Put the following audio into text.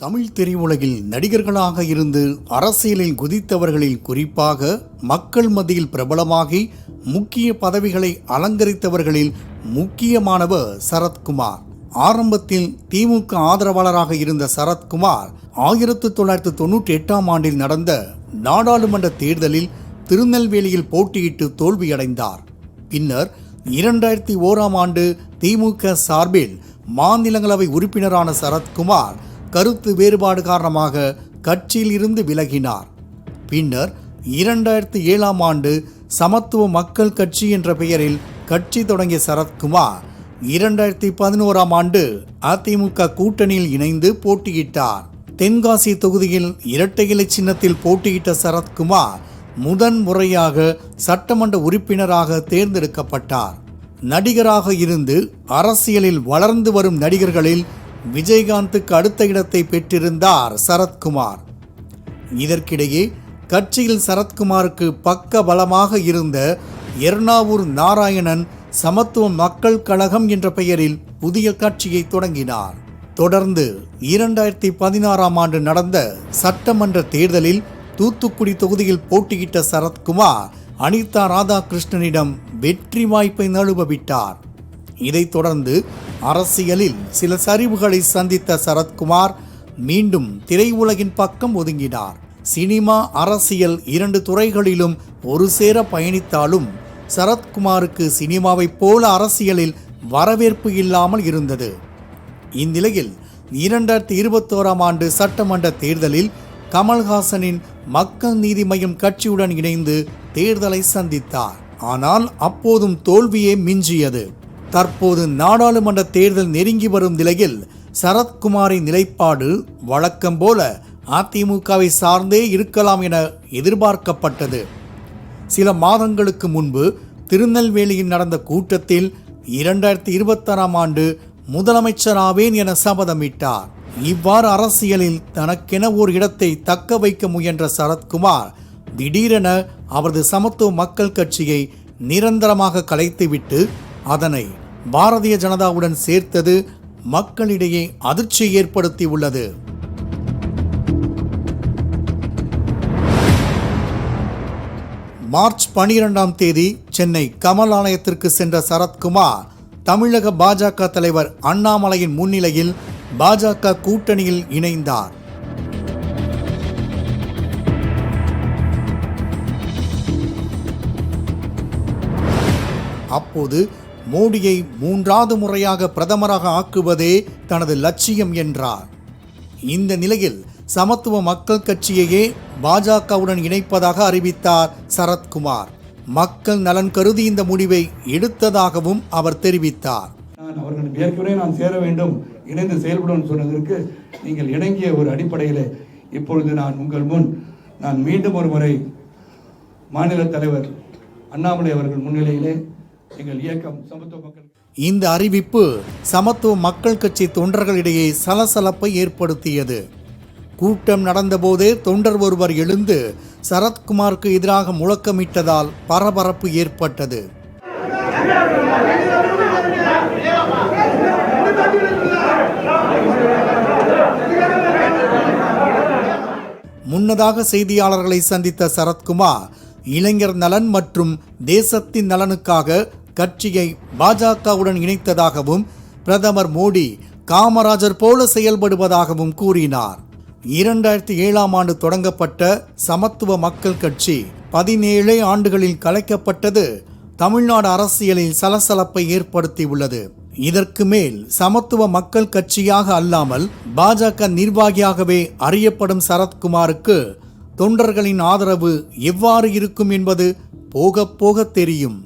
தமிழ் திரையுலகில் நடிகர்களாக இருந்து அரசியலில் குதித்தவர்களில் குறிப்பாக மக்கள் மத்தியில் பிரபலமாகி முக்கிய பதவிகளை அலங்கரித்தவர்களில் முக்கியமானவர் சரத்குமார். ஆரம்பத்தில் திமுக ஆதரவாளராக இருந்த சரத்குமார் ஆயிரத்து தொள்ளாயிரத்து தொண்ணூற்றி எட்டாம் ஆண்டில் நடந்த நாடாளுமன்ற தேர்தலில் திருநெல்வேலியில் போட்டியிட்டு தோல்வியடைந்தார். பின்னர் இரண்டாயிரத்தி ஓராம் ஆண்டு திமுக சார்பில் மாநிலங்களவை உறுப்பினரான சரத்குமார் கருத்து வேறுபாடு காரணமாக கட்சியில் இருந்து விலகினார். பின்னர் இரண்டாயிரத்தி ஏழாம் ஆண்டு சமத்துவ மக்கள் கட்சி என்ற பெயரில் கட்சி தொடங்கிய சரத்குமார் இரண்டாயிரத்தி பதினோராம் ஆண்டு அதிமுக கூட்டணியில் இணைந்து போட்டியிட்டார். தென்காசி தொகுதியில் இரட்டை இலை சின்னத்தில் போட்டியிட்ட சரத்குமார் முதன் முறையாக சட்டமன்ற உறுப்பினராக தேர்ந்தெடுக்கப்பட்டார். நடிகராக இருந்து அரசியலில் வளர்ந்து வரும் நடிகர்களில் விஜயகாந்துக்கு அடுத்த இடத்தை பெற்றிருந்தார் சரத்குமார். இதற்கிடையே கட்சியில் சரத்குமாருக்கு பக்க பலமாக இருந்த எர்ணாவூர் நாராயணன் சமத்துவ மக்கள் கழகம் என்ற பெயரில் புதிய கட்சியை தொடங்கினார். தொடர்ந்து இரண்டாயிரத்தி பதினாறாம் ஆண்டு நடந்த சட்டமன்ற தேர்தலில் தூத்துக்குடி தொகுதியில் போட்டியிட்ட சரத்குமார் அனிதா ராதாகிருஷ்ணனிடம் வெற்றி வாய்ப்பை நழுவவிட்டார் இதைத் தொடர்ந்து அரசியலில் சில சரிவுகளை சந்தித்த சரத்குமார் மீண்டும் திரையுலகின் பக்கம் ஒதுங்கினார். சினிமா அரசியல் இரண்டு துறைகளிலும் ஒரு சேர பயணித்தாலும் சரத்குமாருக்கு சினிமாவைப் போல அரசியலில் வரவேற்பு இல்லாமல் இருந்தது. இந்நிலையில் இரண்டாயிரத்தி இருபத்தோராம் ஆண்டு சட்டமன்ற தேர்தலில் கமல்ஹாசனின் மக்கள் நீதி மையம் கட்சியுடன் இணைந்து தேர்தலை சந்தித்தார். ஆனால் அப்போதும் தோல்வியே மிஞ்சியது. தற்போது நாடாளுமன்ற தேர்தல் நெருங்கி வரும் நிலையில் சரத்குமாரின் நிலைப்பாடு வழக்கம் போல அதிமுகவை சார்ந்தே இருக்கலாம் என எதிர்பார்க்கப்பட்டது. சில மாதங்களுக்கு முன்பு திருநெல்வேலியில் நடந்த கூட்டத்தில் இரண்டாயிரத்தி இருபத்தாறாம் ஆண்டு முதலமைச்சராவேன் என சபதமிட்டார். இவ்வாறு அரசியலில் தனக்கென ஒரு இடத்தை தக்க வைக்க முயன்ற சரத்குமார் திடீரென அவரது சமத்துவ மக்கள் கட்சியை நிரந்தரமாக கலைத்துவிட்டு அதனை பாரதிய ஜனதாவுடன் சேர்த்தது மக்களிடையே அதிர்ச்சியை ஏற்படுத்தியுள்ளது மார்ச் பனிரெண்டாம் தேதி சென்னை கமலாலயத்திற்கு சென்ற சரத்குமார் தமிழக பாஜக தலைவர் அண்ணாமலையின் முன்னிலையில் பாஜக கூட்டணியில் இணைந்தார். அப்போது மோடியை மூன்றாவது முறையாக பிரதமராக ஆக்குவதே தனது லட்சியம் என்றார். இந்த நிலையில் சமத்துவ மக்கள் கட்சியையே பாஜகவுடன் இணைப்பதாக அறிவித்தார் சரத்குமார். மக்கள் நலன் கருதி இந்த முடிவை எடுத்ததாகவும் அவர் தெரிவித்தார். நான் அவர்களுக்கு ஏற்கனவே நான் சேர வேண்டும். இணைந்து செயல்படும் சொன்னதற்கு நீங்கள் இணங்கிய ஒரு அடிப்படையில் இப்பொழுது நான் உங்கள் முன். நான் மீண்டும் ஒரு முறை மாநில தலைவர் அண்ணாமலை அவர்கள் முன்னிலையிலே எங்கள் இயக்கம் சமத்துவ மக்கள் இந்த அறிவிப்பு சமத்துவ மக்கள் கட்சி தொண்டர்களிடையே சலசலப்பை ஏற்படுத்தியது. கூட்டம் நடந்தபோதே தொண்டர் ஒருவர் எழுந்து சரத்குமாருக்கு எதிராக முழக்கமிட்டதால் பரபரப்பு ஏற்பட்டது. முன்னதாக செய்தியாளர்களை சந்தித்த சரத்குமார் இளைஞர் நலன் மற்றும் தேசத்தின் நலனுக்காக கட்சியை பாஜகவுடன் இணைத்ததாகவும் பிரதமர் மோடி காமராஜர் போல செயல்படுவதாகவும் கூறினார். இரண்டாயிரத்தி ஏழாம் ஆண்டு தொடங்கப்பட்ட சமத்துவ மக்கள் கட்சி பதினேழு ஆண்டுகளில் கலைக்கப்பட்டது தமிழ்நாடு அரசியலில் சலசலப்பை ஏற்படுத்தியுள்ளது. இதற்கு மேல் சமத்துவ மக்கள் கட்சியாக அல்லாமல் பாஜக நிர்வாகியாகவே அறியப்படும் சரத்குமாருக்கு தொண்டர்களின் ஆதரவு எவ்வாறு இருக்கும் என்பது போக போக தெரியும்.